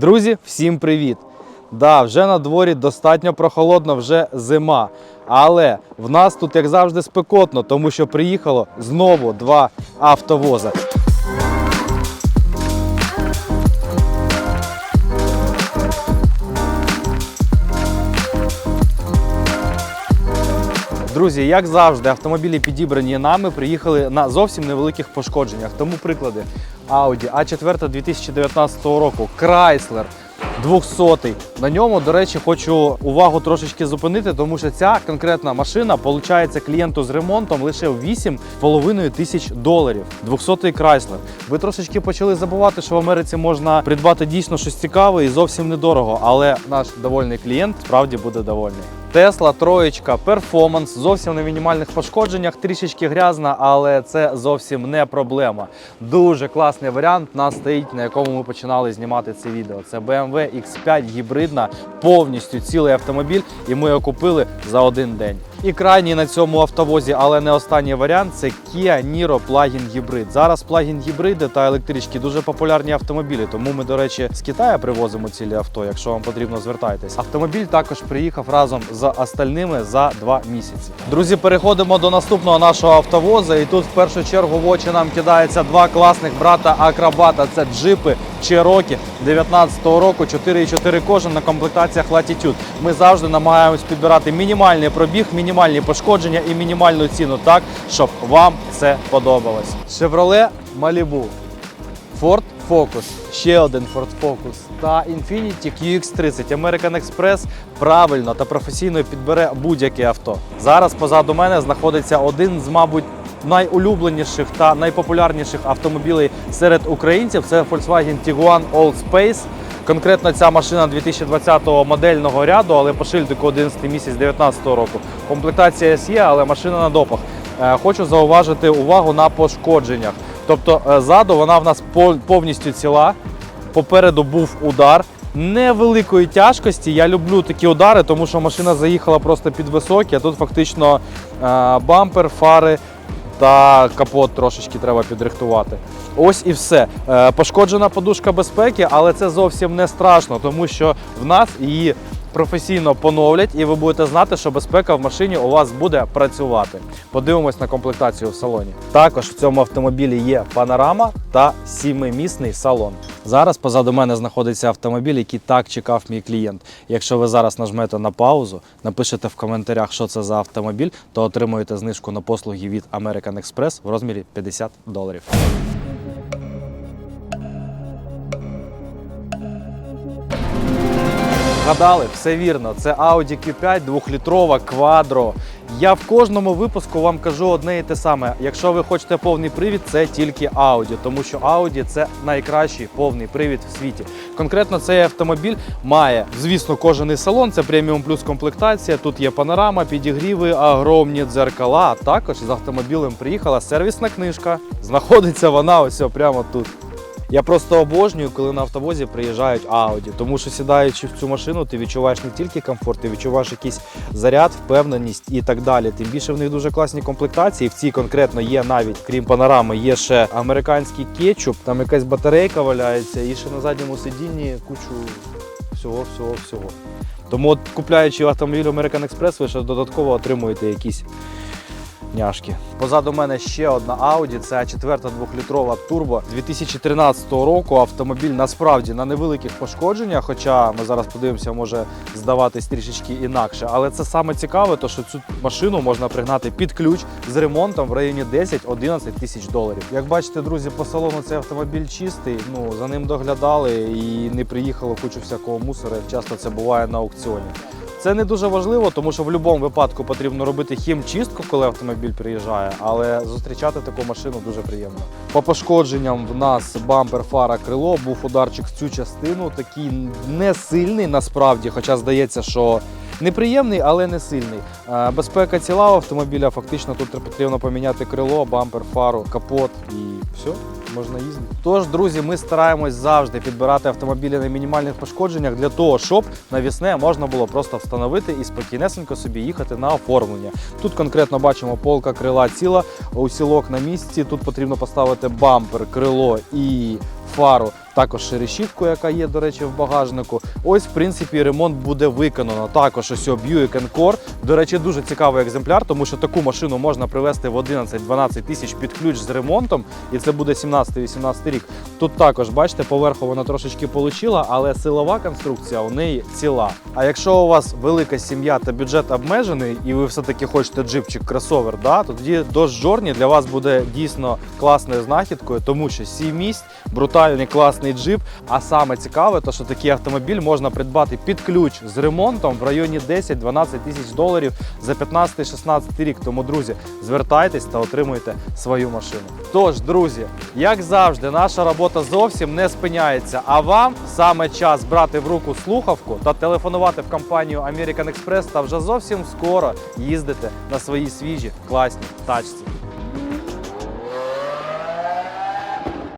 Друзі, всім привіт! Да, вже на дворі достатньо прохолодно, вже зима. Але в нас тут, як завжди, спекотно, тому що приїхало знову два автовоза. Друзі, як завжди, автомобілі підібрані нами приїхали на зовсім невеликих пошкодженнях. Тому приклади Audi A4 2019 року, Chrysler 200. На ньому, до речі, хочу увагу трошечки зупинити, тому що ця конкретна машина получається клієнту з ремонтом лише в 8,5 тисяч доларів. 200 Chrysler. Ви трошечки почали забувати, що в Америці можна придбати дійсно щось цікаве і зовсім недорого, але наш довольний клієнт справді буде довольний. Тесла троєчка, перформанс, зовсім на мінімальних пошкодженнях, трішечки грязна, але це зовсім не проблема. Дуже класний варіант нас стоїть, на якому ми починали знімати це відео. Це BMW X5 гібридна, повністю цілий автомобіль, і ми його купили за один день. І крайній на цьому автовозі, але не останній варіант це Kia Niro Plug-in Hybrid. Зараз плагін гібриди та електрички дуже популярні автомобілі, тому ми, до речі, з Китаю привозимо цілі авто. Якщо вам потрібно, звертайтесь. Автомобіль також приїхав разом з остальними за два місяці. Друзі, переходимо до наступного нашого автовоза. І тут в першу чергу в очі нам кидається два класних брата акробата. Це джипи Cherokee 19-го року, 4,4 кожен на комплектаціях Latitude. Ми завжди намагаємось підбирати мінімальний пробіг, мінімальні пошкодження і мінімальну ціну так, щоб вам це подобалось. Chevrolet Malibu. Ford Focus, ще один Ford Focus та Infiniti QX30. American Express правильно та професійно підбере будь-яке авто. Зараз позаду мене знаходиться один з, мабуть, найулюбленіших та найпопулярніших автомобілів серед українців. Це Volkswagen Tiguan All Space. Конкретно ця машина 2020 модельного ряду, але по шильдику 11 місяць 2019 року. Комплектація SE, але машина на допах. Е, Хочу зауважити увагу на пошкодженнях. Тобто е, ззаду вона в нас повністю ціла. Попереду був удар. Невеликої тяжкості. Я люблю такі удари, тому що машина заїхала просто під високі, а тут фактично е, бампер, фари та капот трошечки треба підрихтувати. Ось і все. Е, Пошкоджена подушка безпеки, але це зовсім не страшно, тому що в нас її професійно поновлять, і ви будете знати, що безпека в машині у вас буде працювати. Подивимось на комплектацію в салоні. Також в цьому автомобілі є панорама та сімимісний салон. Зараз позаду мене знаходиться автомобіль, який так чекав мій клієнт. Якщо ви зараз нажмете на паузу, напишете в коментарях, що це за автомобіль, то отримуєте знижку на послуги від American Express в розмірі 50 доларів. Гадали, все вірно. Це Audi Q5 2-літрова квадро. Я в кожному випуску вам кажу одне і те саме. Якщо ви хочете повний привід, це тільки Audi, тому що Audi це найкращий повний привід в світі. Конкретно цей автомобіль має, звісно, кожаний салон, це преміум плюс комплектація. Тут є панорама, підігріви, огромні дзеркала. А також з автомобілем приїхала сервісна книжка. Знаходиться вона ось прямо тут. Я просто обожнюю, коли на автовозі приїжджають Audi, тому що сідаючи в цю машину, ти відчуваєш не тільки комфорт, ти відчуваєш якийсь заряд, впевненість і так далі. Тим більше в них дуже класні комплектації. В цій конкретно є навіть, крім панорами, є ще американський кетчуп, там якась батарейка валяється, і ще на задньому сидінні кучу всього, всього, всього. Тому, от, купляючи автомобіль American Express, ви ще додатково отримуєте якісь няшки. Позаду мене ще одна Audi, це 4 2-літрова турбо 2013 року. Автомобіль насправді на невеликих пошкодженнях, хоча ми зараз подивимося, може здаватись трішечки інакше. Але це саме цікаве, то що цю машину можна пригнати під ключ з ремонтом в районі 10-11 тисяч доларів. Як бачите, друзі, по салону цей автомобіль чистий. Ну за ним доглядали і не приїхало кучу всякого мусора. Часто це буває на аукціоні. Це не дуже важливо, тому що в будь-якому випадку потрібно робити хімчистку, коли автомобіль приїжджає, але зустрічати таку машину дуже приємно. По пошкодженням в нас бампер, фара, крило, був ударчик в цю частину, такий не сильний насправді, хоча здається, що неприємний, але не сильний. Безпека ціла автомобіля, фактично тут потрібно поміняти крило, бампер, фару, капот і все можна їздити. Тож, друзі, ми стараємось завжди підбирати автомобілі на мінімальних пошкодженнях для того, щоб навісне можна було просто встановити і спокійнесенько собі їхати на оформлення. Тут конкретно бачимо полка крила ціла, усілок на місці. Тут потрібно поставити бампер, крило і фару також решітку, яка є, до речі, в багажнику. Ось, в принципі, ремонт буде виконано. Також ось Buick Encore. До речі, дуже цікавий екземпляр, тому що таку машину можна привезти в 11-12 тисяч під ключ з ремонтом, і це буде 17-18 рік. Тут також, бачите, поверху вона трошечки получила, але силова конструкція у неї ціла. А якщо у вас велика сім'я та бюджет обмежений, і ви все-таки хочете джипчик кросовер, да, то тоді Dodge Journey для вас буде дійсно класною знахідкою, тому що 7 місць, брутальний класний джип. А саме цікаве, то що такий автомобіль можна придбати під ключ з ремонтом в районі 10-12 тисяч доларів за 15-16 рік. Тому, друзі, звертайтесь та отримуйте свою машину. Тож, друзі, як завжди, наша робота зовсім не спиняється. А вам саме час брати в руку слухавку та телефонувати в компанію American Express та вже зовсім скоро їздити на своїй свіжі класній тачці.